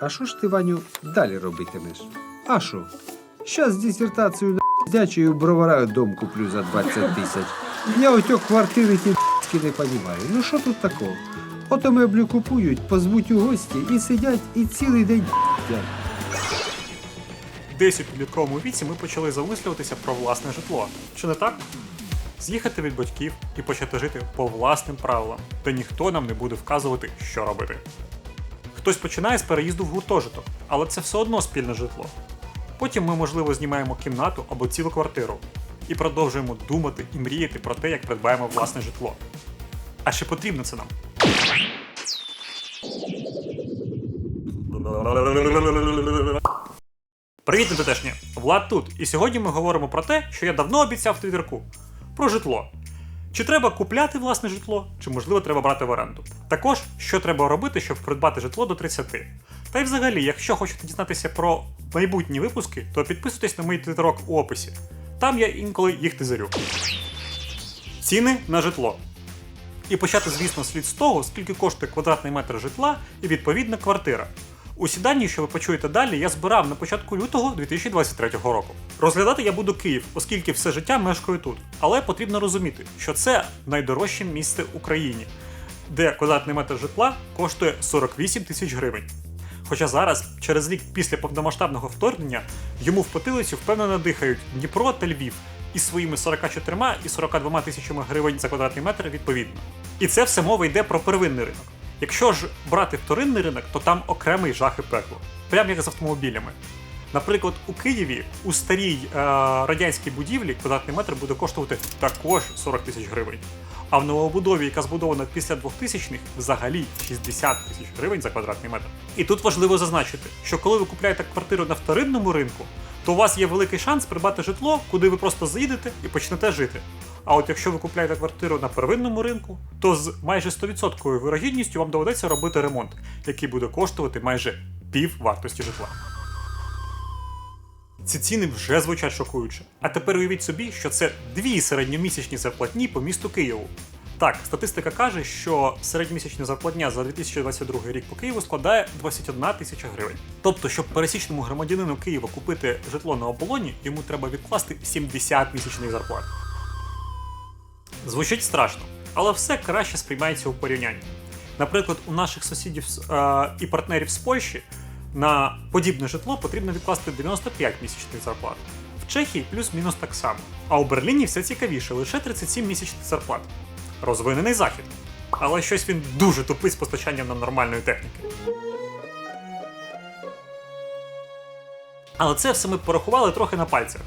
а що ж ти, Ваню, далі робитимеш? А що? Щас дисертацію на дячою бровара дом куплю за 20 тисяч. Я отьо квартири ті не понімаю. Ну що тут такого? Ото меблю купують, позвуть у гості і сидять, і цілий день їдять. Десь у підлітковому віці ми почали замислюватися про власне житло. Чи не так? З'їхати від батьків і почати жити по власним правилам, де ніхто нам не буде вказувати, що робити. Хтось починає з переїзду в гуртожиток, але це все одно спільне житло. Потім ми, можливо, знімаємо кімнату або цілу квартиру і продовжуємо думати і мріяти про те, як придбаємо власне житло. А чи потрібно це нам? Привіт, НТТшні! Влад тут. І сьогодні ми говоримо про те, що я давно обіцяв в Твіттерку. Про житло. Чи треба купляти власне житло, чи можливо треба брати в оренду? Також, що треба робити, щоб придбати житло до 30. Та й взагалі, якщо хочете дізнатися про майбутні випуски, то підписуйтесь на мій твіттерок у описі. Там я інколи їх тизерю. Ціни на житло. І почати, звісно, слід з того, скільки коштує квадратний метр житла і відповідна квартира. Усі дані, що ви почуєте далі, я збирав на початку лютого 2023 року. Розглядати я буду Київ, оскільки все життя мешкаю тут. Але потрібно розуміти, що це найдорожче місце в Україні, де квадратний метр житла коштує 48 тисяч гривень. Хоча зараз, через рік після повномасштабного вторгнення, йому в потилицю впевнено дихають Дніпро та Львів із своїми 44 і 42 тисячами гривень за квадратний метр відповідно. І це все мова йде про первинний ринок. Якщо ж брати вторинний ринок, то там окремий жах і пекло, прямо як з автомобілями. Наприклад, у Києві у старій е, радянській будівлі квадратний метр буде коштувати також 40 тисяч гривень. А в новобудові, яка збудована після 2000-х, взагалі 60 тисяч гривень за квадратний метр. І тут важливо зазначити, що коли ви купляєте квартиру на вторинному ринку, то у вас є великий шанс придбати житло, куди ви просто заїдете і почнете жити. А от якщо ви купляєте квартиру на первинному ринку, то з майже 100% вирогідністю вам доведеться робити ремонт, який буде коштувати майже пів вартості житла. Ці ціни вже звучать шокуюче. А тепер уявіть собі, що це дві середньомісячні зарплатні по місту Києву. Так, статистика каже, що середньомісячна зарплатня за 2022 рік по Києву складає 21 тисяча гривень. Тобто, щоб пересічному громадянину Києва купити житло на оболоні, йому треба відкласти 70 місячних зарплат. Звучить страшно, але все краще сприймається у порівнянні. Наприклад, у наших сусідів е, і партнерів з Польщі на подібне житло потрібно відкласти 95 місячних зарплат. В Чехії плюс-мінус так само. А у Берліні все цікавіше лише 37 місячних зарплат. Розвинений захід. Але щось він дуже тупий з постачанням нам нормальної техніки. Але це все ми порахували трохи на пальцях.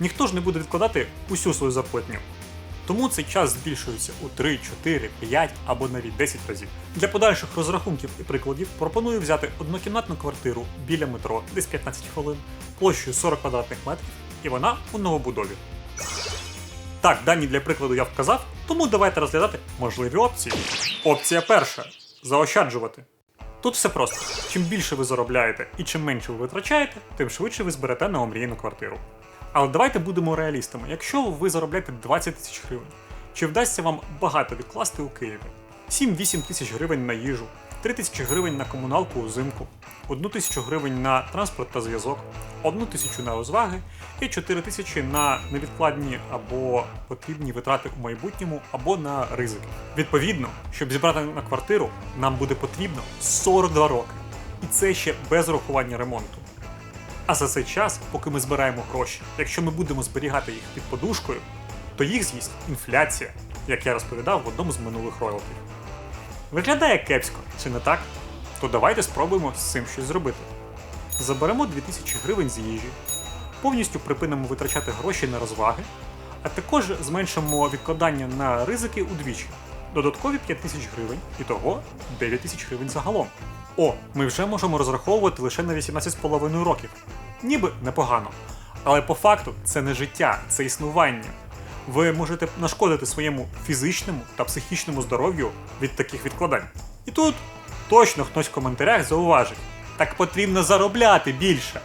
Ніхто ж не буде відкладати усю свою зарплатню. Тому цей час збільшується у 3, 4, 5 або навіть 10 разів. Для подальших розрахунків і прикладів пропоную взяти однокімнатну квартиру біля метро, десь 15 хвилин, площею 40 квадратних метрів, і вона у новобудові. Так, дані для прикладу я вказав, тому давайте розглядати можливі опції. Опція перша заощаджувати. Тут все просто. Чим більше ви заробляєте і чим менше ви витрачаєте, тим швидше ви зберете на омріяну квартиру. Але давайте будемо реалістами. Якщо ви заробляєте 20 тисяч гривень, чи вдасться вам багато відкласти у Києві? 7-8 тисяч гривень на їжу, 3 тисячі гривень на комуналку узимку, 1 тисячу гривень на транспорт та зв'язок, 1 тисячу на розваги і 4 тисячі на невідкладні або потрібні витрати у майбутньому або на ризики. Відповідно, щоб зібрати на квартиру, нам буде потрібно 42 роки. І це ще без урахування ремонту. А за цей час, поки ми збираємо гроші, якщо ми будемо зберігати їх під подушкою, то їх з'їсть інфляція, як я розповідав в одному з минулих роялтів. Виглядає кепсько, чи не так? То давайте спробуємо з цим щось зробити. Заберемо 2000 гривень з їжі, повністю припинимо витрачати гроші на розваги, а також зменшимо відкладання на ризики удвічі. Додаткові 5 тисяч гривень, і того 9 тисяч гривень загалом. О, ми вже можемо розраховувати лише на 18,5 років. Ніби непогано. Але по факту це не життя, це існування. Ви можете нашкодити своєму фізичному та психічному здоров'ю від таких відкладань. І тут точно хтось в коментарях зауважить: так потрібно заробляти більше.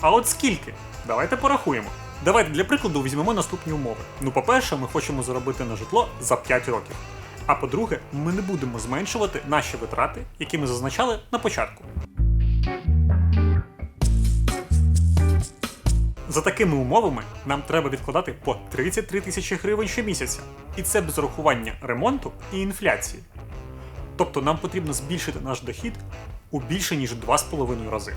А от скільки? Давайте порахуємо. Давайте для прикладу візьмемо наступні умови. Ну, по-перше, ми хочемо заробити на житло за 5 років. А по-друге, ми не будемо зменшувати наші витрати, які ми зазначали на початку. За такими умовами нам треба відкладати по 33 тисячі гривень щомісяця. І це без урахування ремонту і інфляції. Тобто нам потрібно збільшити наш дохід у більше ніж 2,5 рази.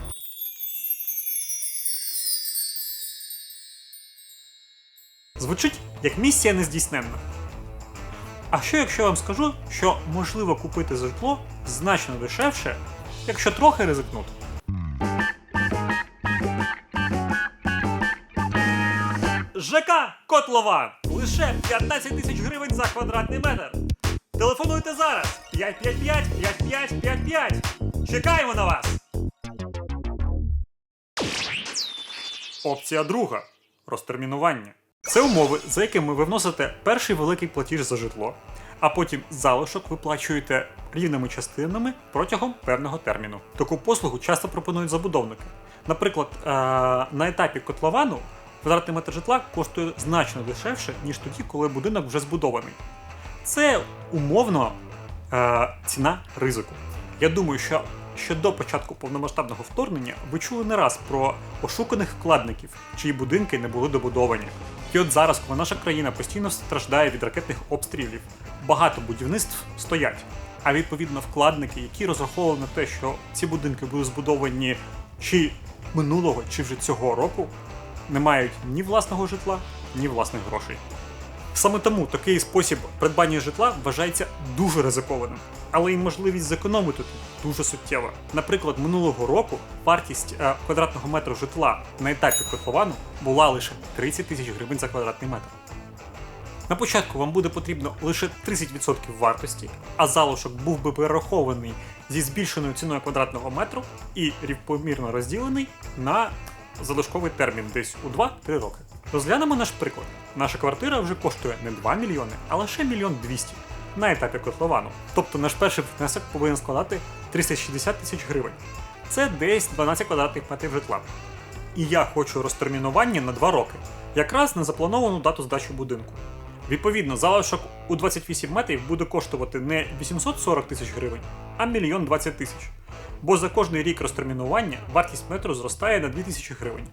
Звучить як місія нездійсненна. А що якщо я вам скажу, що можливо купити житло значно дешевше, якщо трохи ризикнути? ЖК Котлова! Лише 15 тисяч гривень за квадратний метр. Телефонуйте зараз! 555 5555. Чекаємо на вас! Опція друга розтермінування. Це умови, за якими ви вносите перший великий платіж за житло, а потім залишок виплачуєте рівними частинами протягом певного терміну. Таку послугу часто пропонують забудовники. Наприклад, е, на етапі котловану квадратний метр житла коштує значно дешевше, ніж тоді, коли будинок вже збудований. Це умовно е, ціна ризику. Я думаю, що ще до початку повномасштабного вторгнення ви чули не раз про ошуканих вкладників, чиї будинки не були добудовані. І от зараз, коли наша країна постійно страждає від ракетних обстрілів, багато будівництв стоять. А відповідно, вкладники, які розраховували на те, що ці будинки будуть збудовані чи минулого, чи вже цього року, не мають ні власного житла, ні власних грошей. Саме тому такий спосіб придбання житла вважається дуже ризикованим, але й можливість зекономити тут дуже суттєва. Наприклад, минулого року вартість е, квадратного метру житла на етапі котловану була лише 30 тисяч гривень за квадратний метр. На початку вам буде потрібно лише 30% вартості, а залишок був би перерахований зі збільшеною ціною квадратного метру і рівномірно розділений на залишковий термін десь у 2-3 роки. Розглянемо наш приклад. Наша квартира вже коштує не 2 мільйони, а лише мільйон 200 на етапі котловану. Тобто наш перший внесок повинен складати 360 тисяч гривень. Це десь 12 квадратних метрів житла. І я хочу розтермінування на 2 роки, якраз на заплановану дату здачі будинку. Відповідно, залишок у 28 метрів буде коштувати не 840 тисяч гривень, а мільйон 20 тисяч. Бо за кожний рік розтермінування вартість метру зростає на 2000 гривень.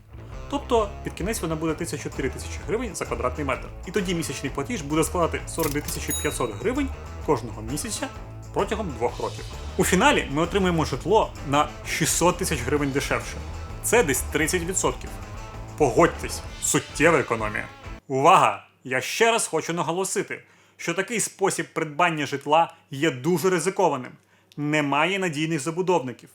Тобто під кінець вона буде 34 тисячі гривень за квадратний метр. І тоді місячний платіж буде складати 42 500 гривень кожного місяця протягом двох років. У фіналі ми отримаємо житло на 600 тисяч гривень дешевше. Це десь 30%. Погодьтесь, суттєва економія. Увага! Я ще раз хочу наголосити, що такий спосіб придбання житла є дуже ризикованим. Немає надійних забудовників.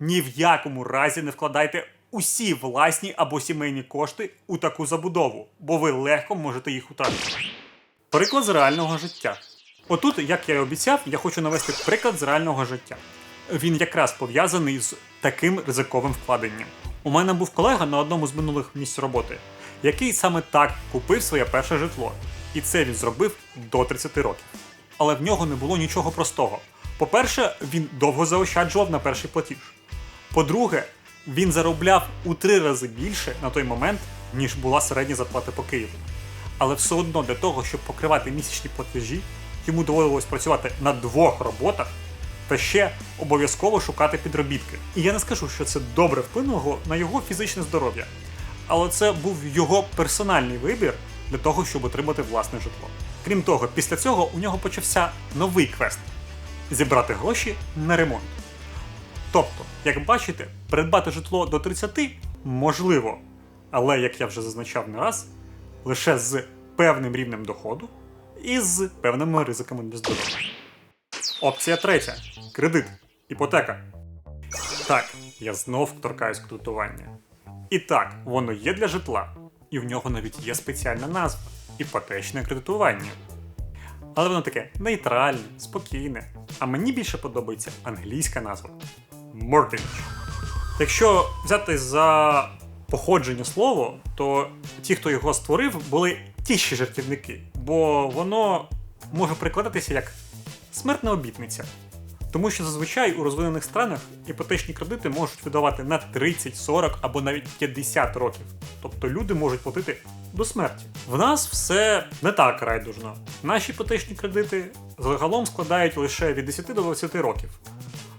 Ні в якому разі не вкладайте усі власні або сімейні кошти у таку забудову, бо ви легко можете їх втратити. Приклад з реального життя. Отут, як я і обіцяв, я хочу навести приклад з реального життя. Він якраз пов'язаний з таким ризиковим вкладенням. У мене був колега на одному з минулих місць роботи, який саме так купив своє перше житло. І це він зробив до 30 років. Але в нього не було нічого простого. По-перше, він довго заощаджував на перший платіж. По-друге, він заробляв у три рази більше на той момент, ніж була середня зарплата по Києву. Але все одно для того, щоб покривати місячні платежі, йому доводилось працювати на двох роботах та ще обов'язково шукати підробітки. І я не скажу, що це добре вплинуло на його фізичне здоров'я, але це був його персональний вибір для того, щоб отримати власне житло. Крім того, після цього у нього почався новий квест зібрати гроші на ремонт. Тобто, як бачите, придбати житло до 30 можливо, але як я вже зазначав не раз, лише з певним рівнем доходу і з певними ризиками для здоров'я. Опція третя кредит, іпотека. Так, я знов торкаюсь кредитування. І так, воно є для житла, і в нього навіть є спеціальна назва іпотечне кредитування. Але воно таке нейтральне, спокійне. А мені більше подобається англійська назва mortgage. Якщо взяти за походження слово, то ті, хто його створив, були ті ще жартівники, бо воно може прикладатися як смертна обітниця. Тому що зазвичай у розвинених странах іпотечні кредити можуть видавати на 30, 40 або навіть 50 років. Тобто люди можуть платити до смерті. В нас все не так райдужно. Наші іпотечні кредити загалом складають лише від 10 до 20 років.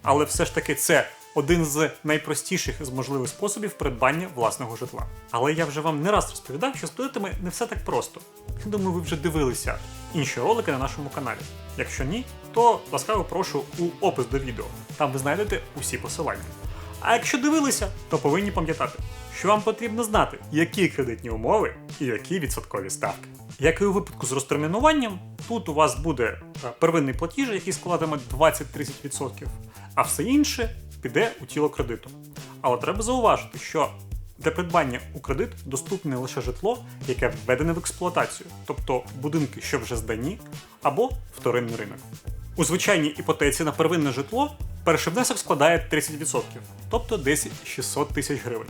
Але все ж таки це один з найпростіших з можливих способів придбання власного житла. Але я вже вам не раз розповідав, що з кредитами не все так просто. Я думаю, ви вже дивилися інші ролики на нашому каналі. Якщо ні, то ласкаво прошу у опис до відео. Там ви знайдете усі посилання. А якщо дивилися, то повинні пам'ятати, що вам потрібно знати, які кредитні умови і які відсоткові ставки. Як і у випадку з розтермінуванням, тут у вас буде е, первинний платіж, який складатиме 20-30%, а все інше піде у тіло кредиту. Але треба зауважити, що для придбання у кредит доступне лише житло, яке введене в експлуатацію, тобто будинки, що вже здані, або вторинний ринок. У звичайній іпотеці на первинне житло перший внесок складає 30%, тобто десь 600 тисяч гривень.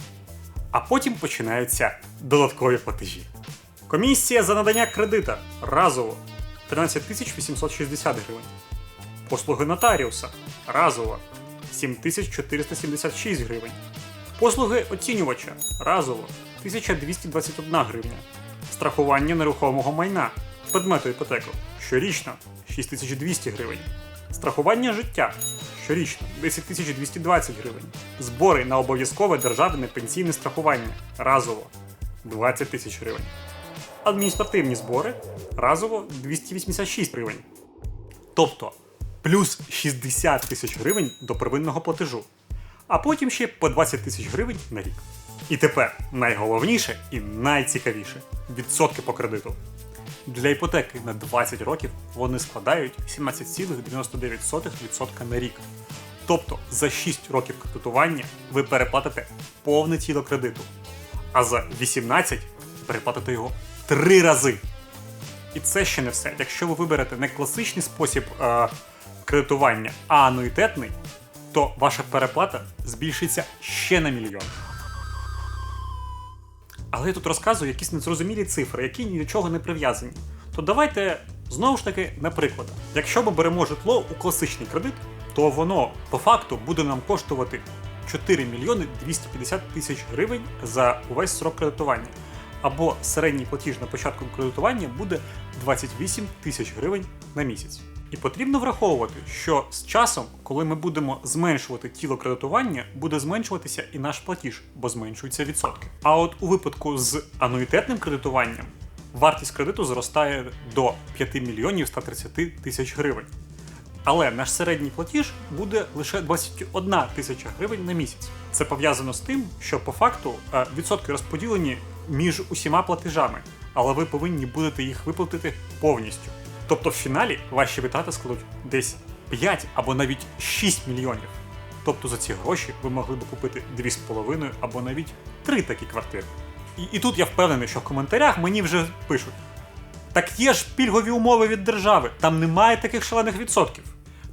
А потім починаються додаткові платежі. Комісія за надання кредита разово 13 860 гривень. Послуги нотаріуса разово 7476 гривень. Послуги оцінювача разово 1221 гривня. Страхування нерухомого майна предмету іпотеку щорічно 6200 гривень. Страхування життя щорічно 10220 гривень. Збори на обов'язкове державне пенсійне страхування разово 20 тисяч гривень. Адміністративні збори разово 286 гривень. Тобто плюс 60 тисяч гривень до первинного платежу, а потім ще по 20 тисяч гривень на рік. І тепер найголовніше і найцікавіше відсотки по кредиту. Для іпотеки на 20 років вони складають 17,99% на рік. Тобто за 6 років кредитування ви переплатите повне тіло кредиту, а за 18 переплатите його 3 рази. І це ще не все. Якщо ви виберете не класичний спосіб е, кредитування, а ануїтетний, то ваша переплата збільшиться ще на мільйон. Але я тут розказую якісь незрозумілі цифри, які ні до чого не прив'язані. То давайте знову ж таки на прикладах. Якщо ми беремо житло у класичний кредит, то воно по факту буде нам коштувати 4 мільйони 250 тисяч гривень за увесь срок кредитування. Або середній платіж на початку кредитування буде 28 тисяч гривень на місяць. І потрібно враховувати, що з часом, коли ми будемо зменшувати тіло кредитування, буде зменшуватися і наш платіж, бо зменшуються відсотки. А от у випадку з ануїтетним кредитуванням вартість кредиту зростає до 5 мільйонів 130 тисяч гривень. Але наш середній платіж буде лише 21 тисяча гривень на місяць. Це пов'язано з тим, що по факту е, відсотки розподілені між усіма платежами, але ви повинні будете їх виплатити повністю. Тобто в фіналі ваші витрати складуть десь 5 або навіть 6 мільйонів. Тобто за ці гроші ви могли б купити 2,5 або навіть 3 такі квартири. І, і тут я впевнений, що в коментарях мені вже пишуть: так є ж пільгові умови від держави, там немає таких шалених відсотків.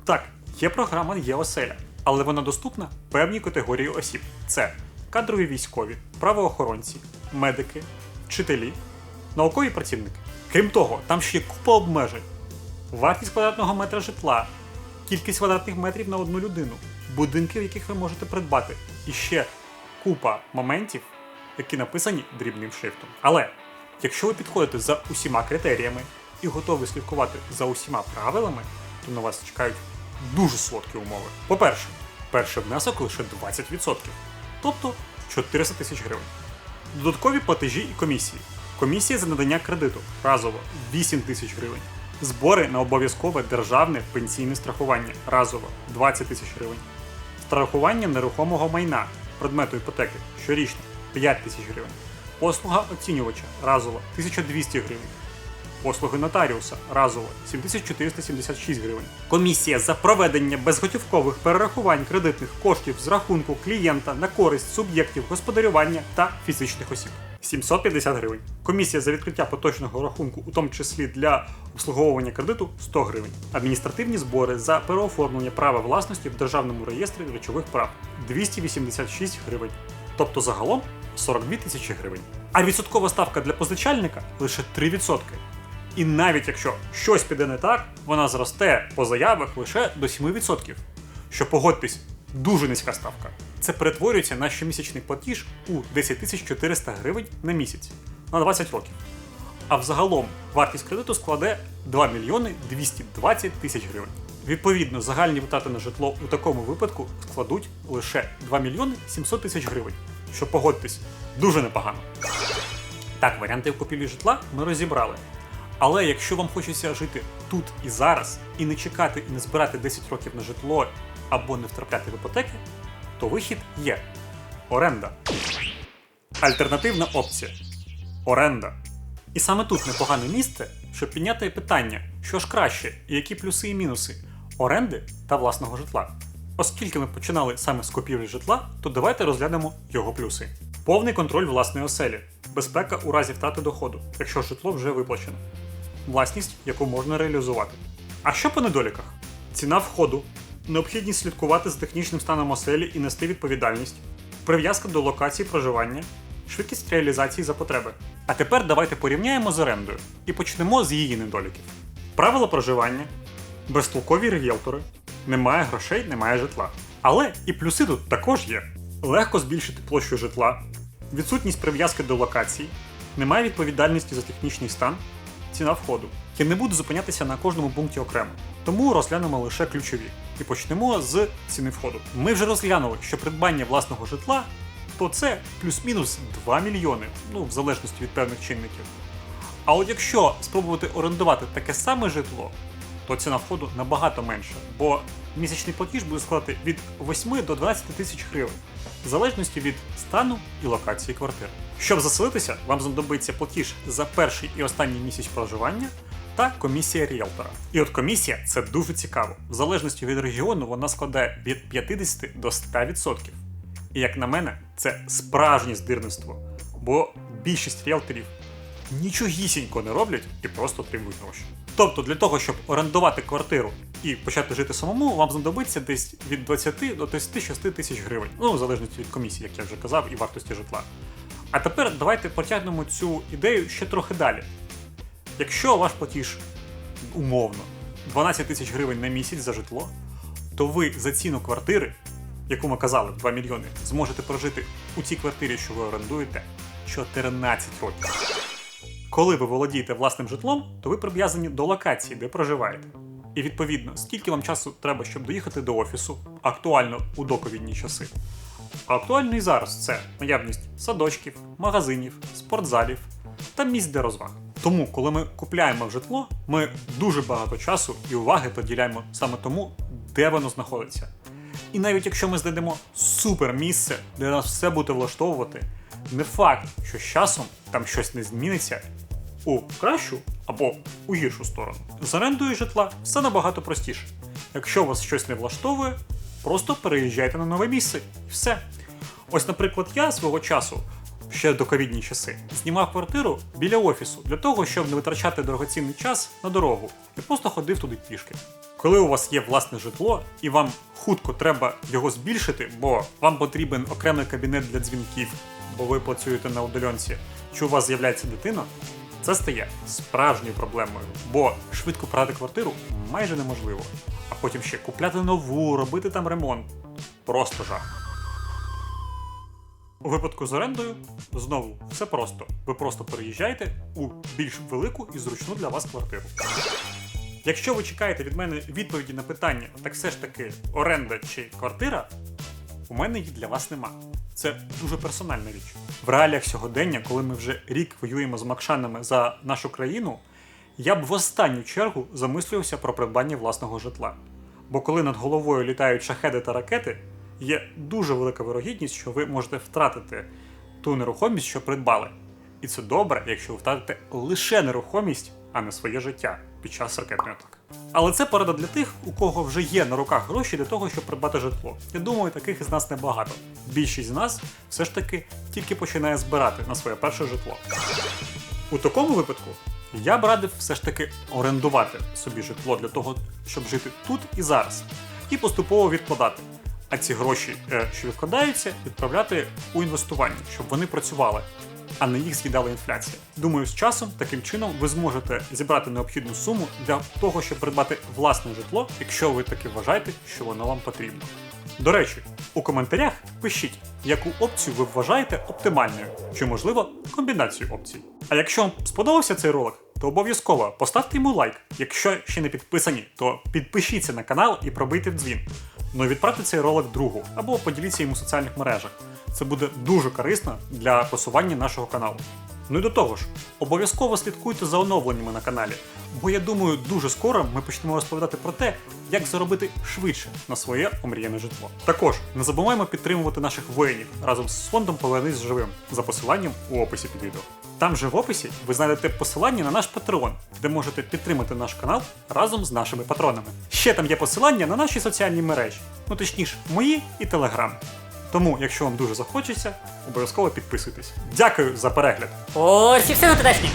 Так, є програма є оселя, але вона доступна певній категорії осіб: це кадрові військові, правоохоронці, медики, вчителі, наукові працівники. Крім того, там ще є купа обмежень: вартість квадратного метра житла, кількість квадратних метрів на одну людину, будинки, в яких ви можете придбати, і ще купа моментів, які написані дрібним шрифтом. Але якщо ви підходите за усіма критеріями і готові слідкувати за усіма правилами, то на вас чекають дуже солодкі умови. По-перше, перший внесок лише 20%, тобто 400 тисяч гривень. Додаткові платежі і комісії. Комісія за надання кредиту разово 8 тисяч гривень. Збори на обов'язкове державне пенсійне страхування разово 20 тисяч гривень. Страхування нерухомого майна предмету іпотеки щорічно 5 тисяч гривень. Послуга оцінювача разово 1200 гривень. Послуги нотаріуса разово 7476 гривень. Комісія за проведення безготівкових перерахувань кредитних коштів з рахунку клієнта на користь суб'єктів господарювання та фізичних осіб. 750 гривень. Комісія за відкриття поточного рахунку, у тому числі для обслуговування кредиту 100 гривень. Адміністративні збори за переоформлення права власності в державному реєстрі речових прав 286 гривень. Тобто загалом 42 тисячі гривень. А відсоткова ставка для позичальника лише 3%. І навіть якщо щось піде не так, вона зросте по заявах лише до 7%. Що погодьтесь, дуже низька ставка. Це перетворюється на щомісячний платіж у 10 400 гривень на місяць на 20 років. А взагалом вартість кредиту складе 2 мільйони 220 тисяч гривень. Відповідно, загальні витрати на житло у такому випадку складуть лише 2 мільйони 700 тисяч гривень, що погодьтесь, дуже непогано. Так, варіанти купівлі житла ми розібрали. Але якщо вам хочеться жити тут і зараз, і не чекати і не збирати 10 років на житло або не втрапляти в іпотеки, то вихід є оренда. Альтернативна опція оренда. І саме тут непогане місце, щоб підняти питання, що ж краще і які плюси і мінуси оренди та власного житла. Оскільки ми починали саме з купівлі житла, то давайте розглянемо його плюси. Повний контроль власної оселі, безпека у разі втрати доходу, якщо житло вже виплачено, власність, яку можна реалізувати. А що по недоліках? Ціна входу, необхідність слідкувати за технічним станом оселі і нести відповідальність, прив'язка до локації проживання, швидкість реалізації за потреби. А тепер давайте порівняємо з орендою і почнемо з її недоліків. Правила проживання, безтолкові ріелтори, немає грошей, немає житла. Але і плюси тут також є: легко збільшити площу житла, відсутність прив'язки до локацій, немає відповідальності за технічний стан, ціна входу. Я не буду зупинятися на кожному пункті окремо, тому розглянемо лише ключові. І почнемо з ціни входу. Ми вже розглянули, що придбання власного житла то це плюс-мінус 2 мільйони, ну в залежності від певних чинників. А от якщо спробувати орендувати таке саме житло, то ціна входу набагато менша, бо місячний платіж буде складати від 8 до 12 тисяч гривень, в залежності від стану і локації квартири. Щоб заселитися, вам знадобиться платіж за перший і останній місяць проживання та комісія ріелтора. І от комісія це дуже цікаво. В залежності від регіону вона складає від 50 до 100%. І як на мене, це справжнє здирництво, бо більшість ріелторів нічогісінько не роблять і просто отримують гроші. Тобто для того, щоб орендувати квартиру і почати жити самому, вам знадобиться десь від 20 до 36 тисяч гривень, ну в залежності від комісії, як я вже казав, і вартості житла. А тепер давайте протягнемо цю ідею ще трохи далі. Якщо ваш платіж умовно 12 тисяч гривень на місяць за житло, то ви за ціну квартири, яку ми казали, 2 мільйони, зможете прожити у цій квартирі, що ви орендуєте, 14 років. Коли ви володієте власним житлом, то ви прив'язані до локації, де проживаєте. І відповідно, скільки вам часу треба, щоб доїхати до офісу, актуально у доковідні часи. Актуально і зараз це наявність садочків, магазинів, спортзалів та місць для розваг. Тому, коли ми купляємо житло, ми дуже багато часу і уваги приділяємо саме тому, де воно знаходиться. І навіть якщо ми знайдемо супер місце, де нас все буде влаштовувати, не факт, що з часом там щось не зміниться у кращу або у гіршу сторону. З орендою житла все набагато простіше. Якщо вас щось не влаштовує, просто переїжджайте на нове місце і все. Ось, наприклад, я свого часу, ще до ковідні часи, знімав квартиру біля офісу для того, щоб не витрачати дорогоцінний час на дорогу і просто ходив туди пішки. Коли у вас є власне житло і вам хутко треба його збільшити, бо вам потрібен окремий кабінет для дзвінків, бо ви працюєте на удаленці, чи у вас з'являється дитина, це стає справжньою проблемою, бо швидко продати квартиру майже неможливо. А потім ще купляти нову, робити там ремонт. Просто жах. У випадку з орендою знову все просто. Ви просто переїжджаєте у більш велику і зручну для вас квартиру. Якщо ви чекаєте від мене відповіді на питання, так все ж таки оренда чи квартира, у мене їх для вас нема. Це дуже персональна річ. В реаліях сьогодення, коли ми вже рік воюємо з Макшанами за нашу країну, я б в останню чергу замислювався про придбання власного житла. Бо коли над головою літають шахеди та ракети, є дуже велика вирогідність, що ви можете втратити ту нерухомість, що придбали. І це добре, якщо ви втратите лише нерухомість, а не своє життя під час ракетної атаки. Але це порада для тих, у кого вже є на руках гроші для того, щоб придбати житло. Я думаю, таких із нас небагато. Більшість з нас все ж таки тільки починає збирати на своє перше житло. У такому випадку я б радив все ж таки орендувати собі житло для того, щоб жити тут і зараз, і поступово відкладати. А ці гроші, е, що відкладаються, відправляти у інвестування, щоб вони працювали, а не їх з'їдала інфляція. Думаю, з часом таким чином ви зможете зібрати необхідну суму для того, щоб придбати власне житло, якщо ви таки вважаєте, що воно вам потрібно. До речі, у коментарях пишіть, яку опцію ви вважаєте оптимальною, чи можливо комбінацію опцій. А якщо вам сподобався цей ролик, то обов'язково поставте йому лайк. Якщо ще не підписані, то підпишіться на канал і пробийте дзвін. Ну і відправте цей ролик другу або поділіться їм у соціальних мережах. Це буде дуже корисно для просування нашого каналу. Ну і до того ж, обов'язково слідкуйте за оновленнями на каналі, бо я думаю, дуже скоро ми почнемо розповідати про те, як заробити швидше на своє омріяне житло. Також не забуваємо підтримувати наших воїнів разом з фондом Повернись живим за посиланням у описі під відео. Там же в описі ви знайдете посилання на наш Patreon, де можете підтримати наш канал разом з нашими патронами. Ще там є посилання на наші соціальні мережі, ну точніше, мої і Телеграм. Тому, якщо вам дуже захочеться, обов'язково підписуйтесь. Дякую за перегляд! Ось і все на тутешнє.